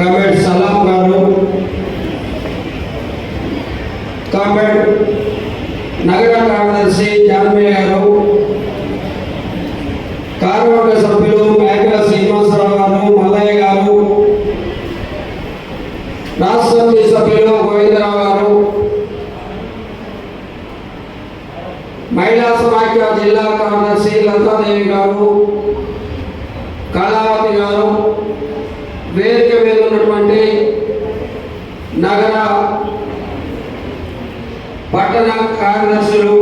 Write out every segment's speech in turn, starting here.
Comment సలాం గారు comment నగర కార్యదర్శి జాన్మయ్య గారు కార్యవర్గ సభ్యులు మేకల శ్రీనివాసరావు గారు మల్లయ్య గారు రాష్ట్ర సమితి సభ్యులు గోవిందరావు గారు మహిళా సమాఖ్య జిల్లా కార్యదర్శి లతాదేవి గారు కళావతి గారు వేదిక మీద పట్టణ కార్యదర్శులు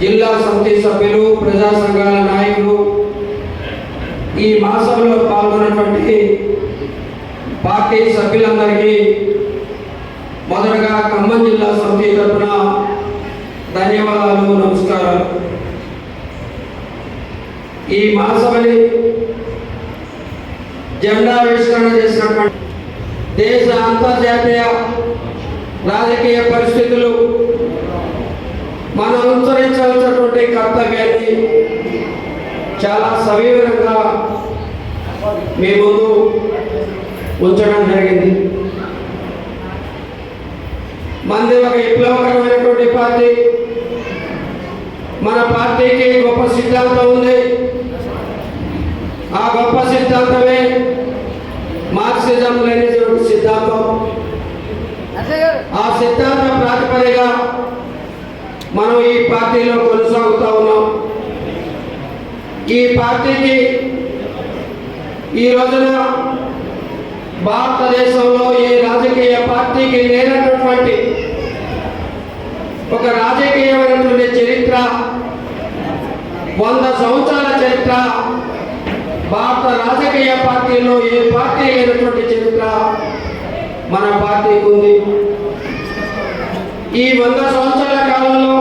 జిల్లా సమితి సభ్యులు ప్రజా సంఘాల నాయకులు ఈ మాసంలో పాల్గొన్నటువంటి పార్టీ సభ్యులందరికీ మొదటగా ఖమ్మం జిల్లా సమితి తరఫున ధన్యవాదాలు నమస్కారాలు. ఈ మాసమని జెండా ఆవిష్కరణ చేసినటువంటి దేశ అంతర్జాతీయ రాజకీయ పరిస్థితి మనం అనుసరించాల్సినటువంటి కర్తవ్యాన్ని చాలా సవివరంగా మీ ముందు ఉంచడం జరిగింది. మంది ఒక విప్లవకరమైనటువంటి పార్టీ మన పార్టీకి గొప్ప సిద్ధాంతం ఉంది. ఆ గొప్ప సిద్ధాంతమే మార్క్సిజం లెనిజం సిద్ధాంతం. ఆ సిద్ధాంత ప్రాతిపదిగా మనం ఈ పార్టీలో కొనసాగుతూ ఉన్నాం. ఈ పార్టీకి ఈ రోజున భారతదేశంలో ఏ రాజకీయ పార్టీకి లేనటువంటి ఒక రాజకీయమైనటువంటి చరిత్ర వంద సంవత్సరాల చరిత్ర భారత రాజకీయ పార్టీలో ఏ పార్టీ లేనటువంటి చరిత్ర మన పార్టీకి ఉంది. ఈ వంద సంవత్సరాల కాలంలో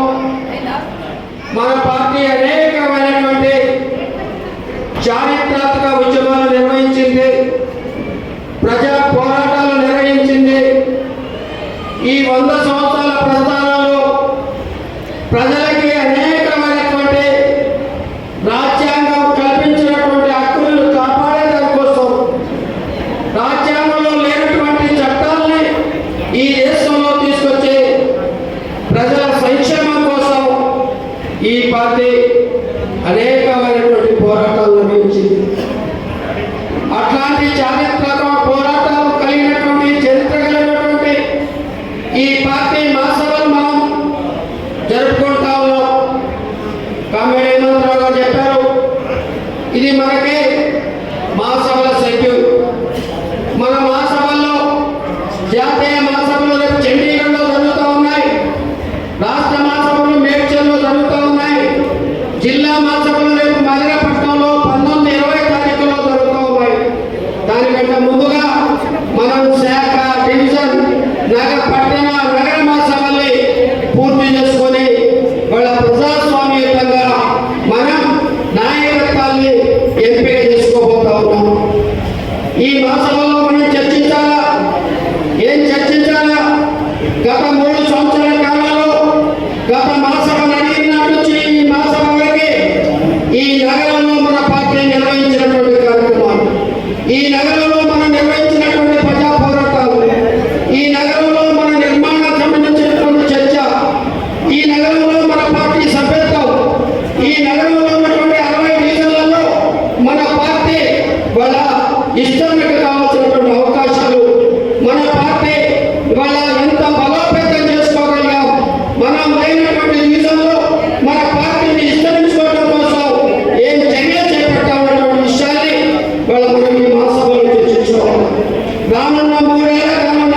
গ্রামের নাম বগুড়া গ্রামের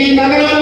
ఈ నగరాల